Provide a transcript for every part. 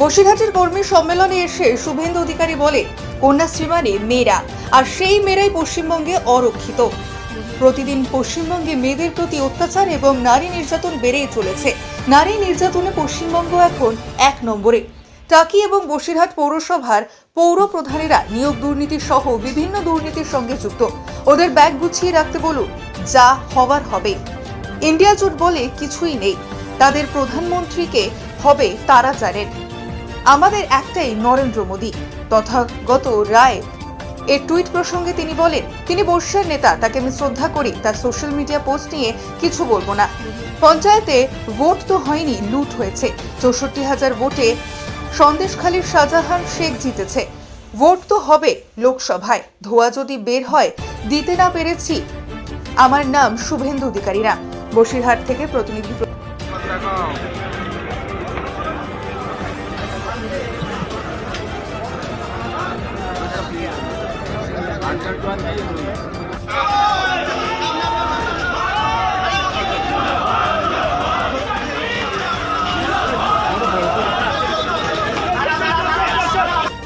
বসিরহাটের কর্মী সম্মেলনে এসে শুভেন্দু অধিকারী বলে কন্যাশ্রী মানে মেয়েরা, আর সেই মেয়েরাই পশ্চিমবঙ্গে অরক্ষিত। প্রতিদিন পশ্চিমবঙ্গে মেয়েদের প্রতি অত্যাচার এবং নারী নির্যাতন বেড়েই চলেছে। নারী নির্যাতনে পশ্চিমবঙ্গ এখন এক নম্বরে। টাকি এবং বসিরহাট পৌরসভার পৌর প্রধানেরা নিয়োগ দুর্নীতি সহ বিভিন্ন দুর্নীতির সঙ্গে যুক্ত। ওদের ব্যাগ গুছিয়ে রাখতে বলুন, যা হবার হবে। ইন্ডিয়া জোট বলে কিছুই নেই। তাদের প্রধানমন্ত্রীকে হবে তারা জানেন। আমাদের একটাই নরেন্দ্র মোদী। তথাগত রায় এর টুইট প্রসঙ্গে তিনি বলেন, তিনি বর্ষার নেতা, তাকে আমি শ্রদ্ধা করি, তার সোশ্যাল মিডিয়া পোস্ট নিয়ে কিছু বলব না। পঞ্চায়েতে ভোট তো হয়নি, লুট হয়েছে। চৌষট্টি হাজার ভোটে সন্দেশখালীর শাহজাহান শেখ জিতেছে। ভোট তো হবে লোকসভায়, ধোয়া যদি বের হয়, দিতে না পেরেছি। আমার নাম শুভেন্দু অধিকারী না বসিরহাট থেকে প্রতিনিধি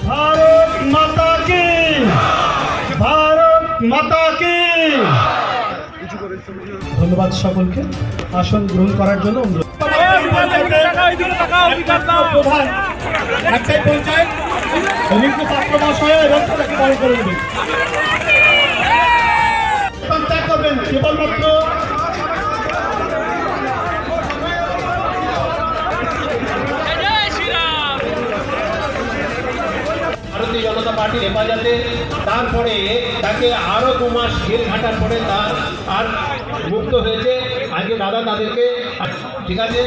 ভারত মাতা কি? ভারত মাতা কি? ধন্যবাদ সকলকে। আসন গ্রহণ করার জন্য অনুরোধ। একটাই পঞ্চায়েত অভিজ্ঞ পাত্র এবং তাকে বড় করে দেবেন ত্যাগ করবেন। কেবলমাত্র ভারতীয় জনতা পার্টির হেফাজতে তারপরে তাকে আরও দু মাস জেল ঘাটার পরে তার আর মুক্ত হয়েছে। আজকে দাদা তাদেরকে ঠিক আছে?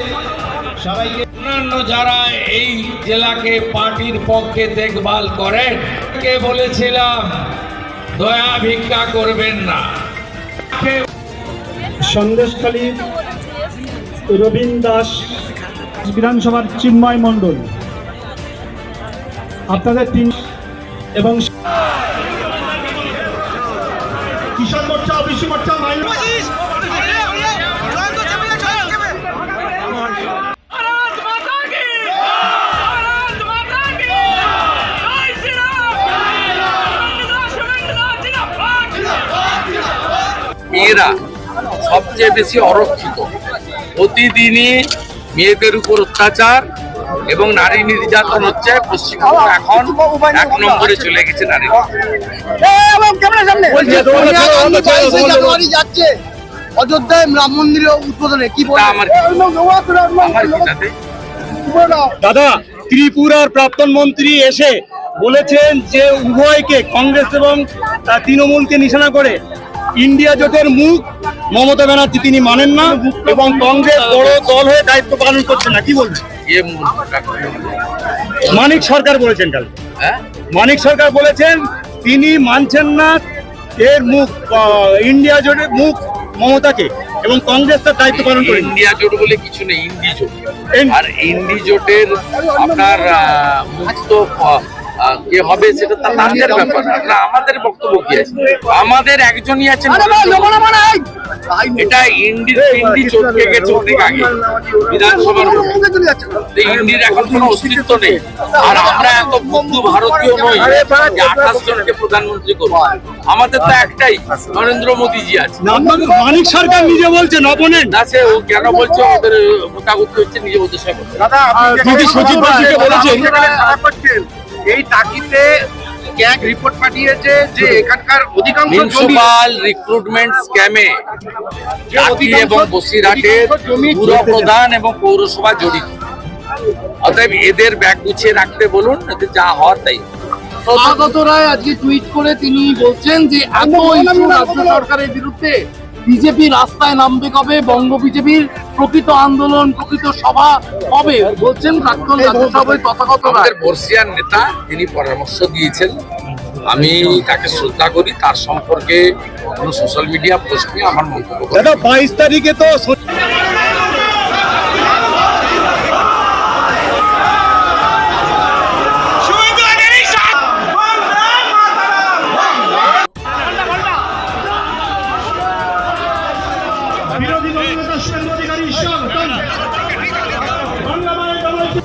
সবাইকে অন্যান্য যারা এই জেলাকে পার্টির পক্ষে দেখভাল করেন কে বলেছিলাম দয়া ভিক্ষা করবেন না। সন্দেশখালী রবীন দাস বিধানসভার চিন্ময় মণ্ডল। আপনাদের তিন এবং কিষাণ মোর্চা ওবিসি মোর্চা মাইন মেয়েরা সবচেয়ে বেশি অরক্ষিত। প্রতিদিনই মেয়েদের উপর অত্যাচার এবং নারী নির্যাতন হচ্ছে পশ্চিমবঙ্গ এখন এক নম্বরে চলে গেছে নারী অযোধ্যায় রাম মন্দির উদ্বোধনে কি আমার? দাদা ত্রিপুরার প্রাক্তন মন্ত্রী এসে বলেছেন যে উভয়কে কংগ্রেস এবং তৃণমূলকে নিশানা করে ইন্ডিয়া জোটের মুখ মমতা ব্যানার্জি তিনি মানেন না এবং কংগ্রেস বড় দল হয়ে দায়িত্ব পালন করছে না। কি বলবেন? করে? মানিক সরকার বলেছেন কাল। হ্যাঁ? মানিক সরকার বলেছেন তিনি মানছেন না এর মুখ ইন্ডিয়া জোটের মুখ মমতাকে এবং কংগ্রেস তার দায়িত্ব পালন করে ইন্ডিয়া জোট বলে কিছু নেই ইন্ডি জোট। আর ইন্ডি জোটের আপনার মুক্ত কে হবে সেটা তাদের ব্যাপার না। আমাদের বক্তব্য কি আছে? আমাদের একজনই আছেন এটা ইন্ডির ইন্ডি চটকে গেছে অনেক আগে। বিধানসভার ইন্ডির এখন কোনো অস্তিত্ব নেই। আর আমরা এত বন্ধু ভারতীয় নই যে আঠাশ জনকে প্রধানমন্ত্রী করব আমাদের তো একটাই নরেন্দ্র মোদীজি আছে। মানিক সরকার নিজে বলছে অপোনেন্ট না সে ও কেন বলছে ওদের মোটাগুটি হচ্ছে নিজে ওদের সাথে দিদি সচিব বলেছেন। এই টাকিতে ক্যাগ রিপোর্ট পাঠিয়েছে যে এখানকার অধিকাংশ জমি মিউনিসিপাল রিক্রুটমেন্ট স্ক্যামে জাতি এবং বসিরহাটের পুর প্রধান এবং পৌরসভা জড়িত। অতএব এদের ব্যাগ গুছিয়ে রাখতে বলুন যা হওয়ার তাই। আগত রায় আজকে টুইট করে তিনি বলছেন যে এত ইস্যু সরকারের বিরুদ্ধে। বিজেপি রাস্তায় নামবে কবে? বঙ্গ বিজেপির প্রকৃত আন্দোলন প্রকৃত সভা কবে? বলছেন প্রাক্তন রাজ্যসভায় তথাগত বর্ষিয়ান নেতা তিনি পরামর্শ দিয়েছেন। আমি তাকে শ্রদ্ধা করি তার সম্পর্কে কোনো সোশ্যাল মিডিয়া পোস্ট নিয়ে আমার মন্তব্য দাদা বাইশ তারিখে তো